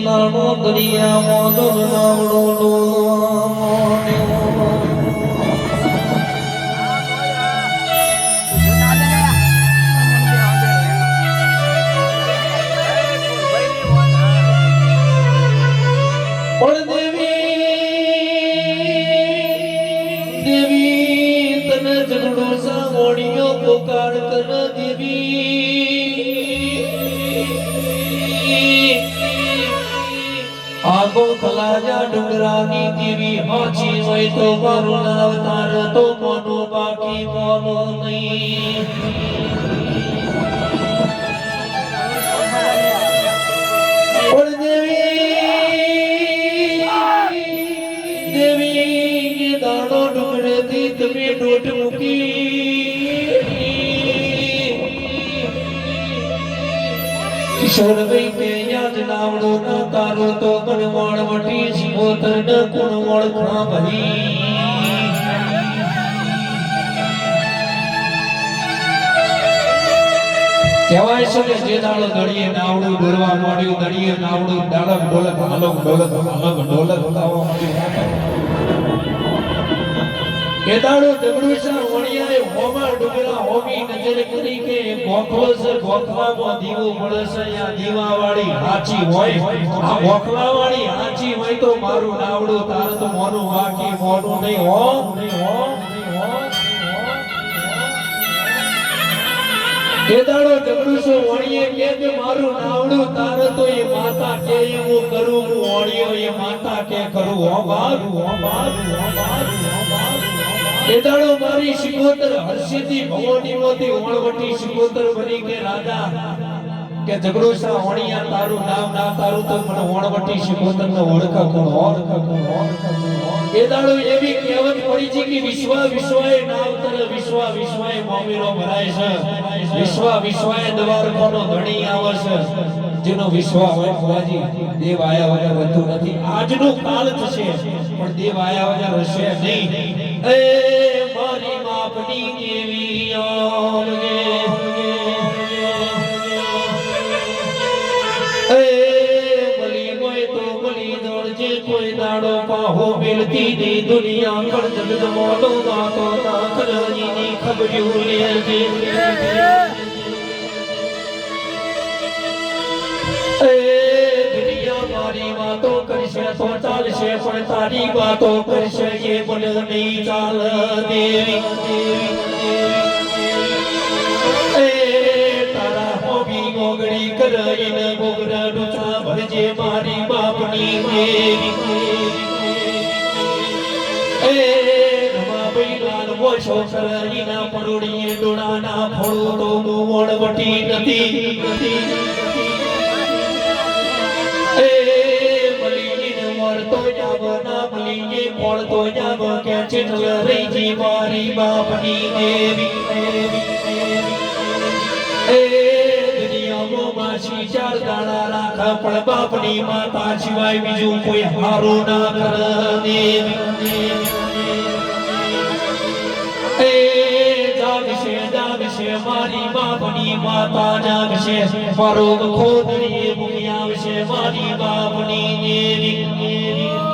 નાનો દેવી દેવી તને ઝઘડો સાંભળ્યો પુકાર કર દેવી. ખલાજા ડુંગરાની દેવી હાચી હોય તો મારું નામ તાર તો મોનો બાકી મોનો નહીં. દેવી દેવી ડુંગરેથી તમે ડોટ મૂકી શરવઈ કે યાદ નાવડો ન તારો તો કણવણ વટી શિવોતર ન કુણવણ ખા ભરી કહેવાય છે કે જે દાડો દળીએ નાવડું દોરવા માંડ્યું, દળીએ નાવડું, ડાળક ડોલક હાલક ડોલક હાલક ડોલક લાવવા માંડ્યું. એ દાડો જગડું વણિયાએ હોમા ડુંગરા હોમી નજર કરી કે ગોખલો છે દીવો મળશે છે દીવાવાળી હાચી હોય, આ ગોખલાવાળી હાચી હોય તો મારું નાવડું તાર તો મોનું વાકી મોનું નહીં હો. નહીં હો નહીં હો એ દાડો જગડું છે વણિયે કે કે મારું નાવડું તાર તો એ માતા કે હું કરું હું વણિયો એ માતા કે કરું, હો બારું હો બારું હો બારું એ મારી શિકોતર હર્ષિતી, ભગવતી મોતી ઓણવટી શિકોતર બની કે રાજા? કે જગડોસા વણિયા, તારું, નામ, ના, તારું, તો મને ઓણવટી શિકોતર ને ઓળખા કોણ ઓળખા કોણ ઓળખા એવી કહેવત પડી છે કે વિશ્વ વિશ્વાય નાવતર વિશ્વ વિશ્વાય મોમીરો ભરાય છે. વિશ્વ વિશ્વાય દ્વારકાનો ધણી આવે છે. જેનો વિશ્વાસ હોય ભુવાજી, દેવ આયા વગર વધતું નથી. આજનો કાલ થશે, પણ દેવ આયા વગર રહેશે નહીં. એ મારી માપની દેવી કોઈ દાડો પાહો મિલતી ની દુનિયા કળ જગત મોટો દાતો ની લેજે. તો ચાલશે, પણ તારી વાતો કરશે એ મને નહીં ચાલ દેવી તારા હોબી ગોગડી કરીને મોગરા ડૂચા ભરજે મારી બાપની દેવી એ ના પરોડીએ ડોળાના ફળો તો મોણ વટી નથી. બલીને મળતો જાવ કે ચિઠલ રહી મારી બાપની દેવી પણ બાપની માતા સિવાય બીજું કોઈ હારું ના કરે મારી બાપની માતા જાગશે મારો ખોદરી ભૂમિ આવશે મારી બાપની દેવી.